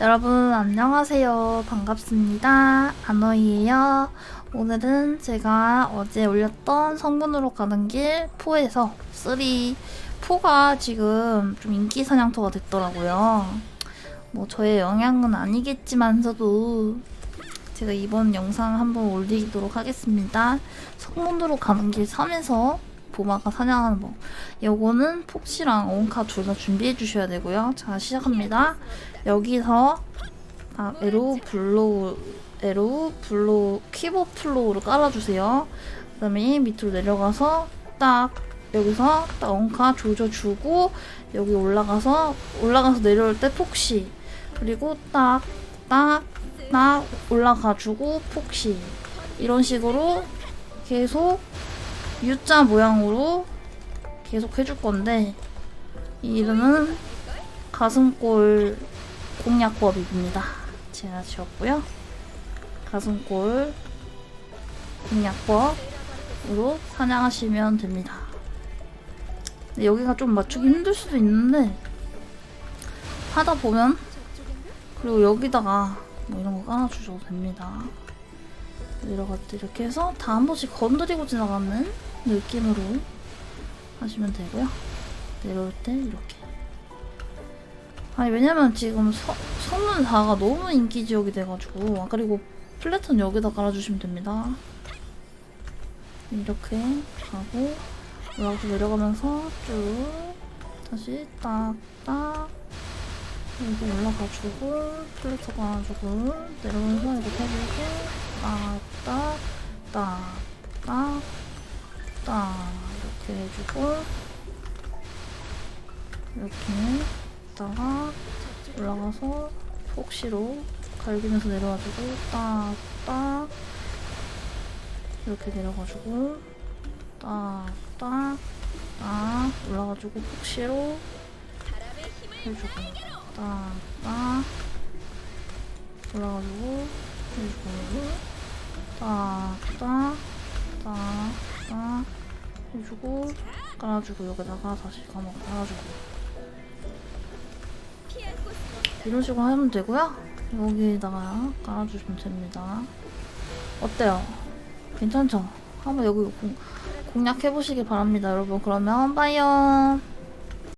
여러분 안녕하세요. 반갑습니다. 아너이에요. 오늘은 제가 어제 올렸던 성분으로 가는 길 4에서 3, 4가 지금 좀 인기 사냥터가 됐더라고요. 뭐 저의 영향은 아니겠지만서도 제가 이번 영상 한번 올리도록 하겠습니다. 성문으로 가는 길 3에서 보마가 사냥하는 법. 요거는 폭시랑 온카 둘 다 준비해 주셔야 되고요. 자, 시작합니다. 여기서 아, 에로 블로우 에로 블로우 키보 플로우를 깔아주세요. 그 다음에 밑으로 내려가서 딱 여기서 딱 엉카 조져주고 여기 올라가서 올라가서 내려올 때 폭시 그리고 딱 딱 딱 올라가주고 폭시 이런 식으로 계속 U자 모양으로 계속 해줄 건데 이 이름은 가슴골 공략법입니다. 제가 지었고요. 가슴골 공략법으로 사냥하시면 됩니다. 여기가 좀 맞추기 힘들 수도 있는데 하다 보면 그리고 여기다가 뭐 이런 거 깔아주셔도 됩니다. 내려갈 때 이렇게 해서 다 한 번씩 건드리고 지나가는 느낌으로 하시면 되고요. 내려올 때 이렇게. 아니 왜냐면 지금 서, 성문 4가 너무 인기 지역이 돼가지고 아 그리고 플래턴 여기다 깔아주시면 됩니다. 이렇게 가고 올라가서 내려가면서 쭉 다시 딱딱 여기 올라가주고 플래터 깔아주고 내려오면서 이렇게 해주고 딱딱딱딱 딱 이렇게 해주고 이렇게 있다가 올라가서 폭시로 갈기면서 내려와주고 딱딱 이렇게 내려가지고 딱딱 딱 올라가지고 폭시로 해주고 딱딱 올라가지고 해주고 딱딱 딱딱 해주고 깔아주고 여기다가 다시 감아 깔아주고. 이런 식으로 하면 되고요. 여기다가 깔아주시면 됩니다. 어때요? 괜찮죠? 한번 여기 공, 공략해보시길 바랍니다 여러분. 그러면 빠이요